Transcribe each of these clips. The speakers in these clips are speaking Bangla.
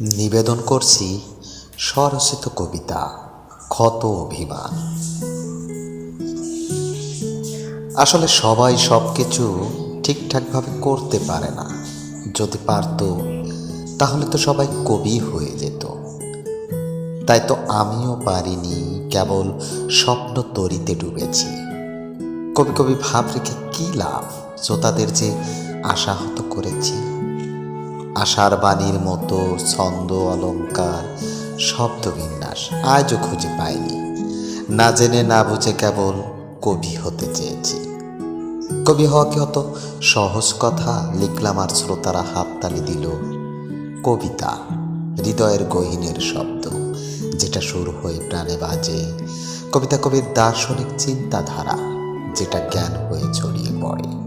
নিবেদন করছি স্বরচিত কবিতা ক্ষত অভিমান। আসলে সবাই সব কিছু ঠিকঠাকভাবে করতে পারে না। যদি পারত, তাহলে তো সবাই কবি হয়ে যেত। তাই তো আমিও পারিনি কেবল স্বপ্ন তরিতে ডুবেছি। কবি কবি ভাব রেখে কী লাভ? শ্রোতাদের যে আশাহত করেছি আশার বাণীর মতো ছন্দ, অলঙ্কার শব্দবিন্যাস আজও খুঁজে পাইনি। না জেনে না বুঝে কেবল কবি হতে চেয়েছি। কবি হওয়া কি অত সহজ কথা? লিখলাম আর শ্রোতারা হাততালি দিল। কবিতা, হৃদয়ের গহীনের শব্দ, যেটা সুর হয়ে প্রাণে বাজে। কবিতা কবির দার্শনিক চিন্তাধারা, যেটা জ্ঞান হয়ে ছড়িয়ে পড়ে।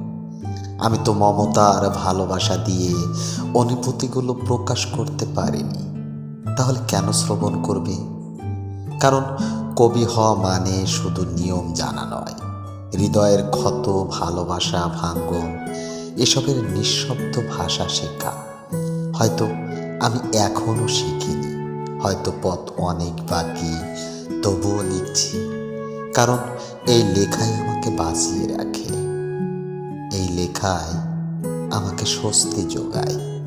আমি তো মমতা আর ভালোবাসা দিয়ে অনুভূতিগুলো প্রকাশ করতে পারিনি। তাহলে কেন শ্রবণ করবে? কারণ কবি হওয়া মানে শুধু নিয়ম জানা নয়। হৃদয়ের ক্ষত, ভালোবাসা, ভাঙ্গন, এসবের নিঃশব্দ ভাষা শেখা। হয়তো আমি এখনও শিখিনি, হয়তো পথ অনেক বাকি, তবুও লিখছি। কারণ এই লেখাই আমাকে বাঁচিয়ে রাখে। লেখায় আমাকে স্বস্তি যোগায়।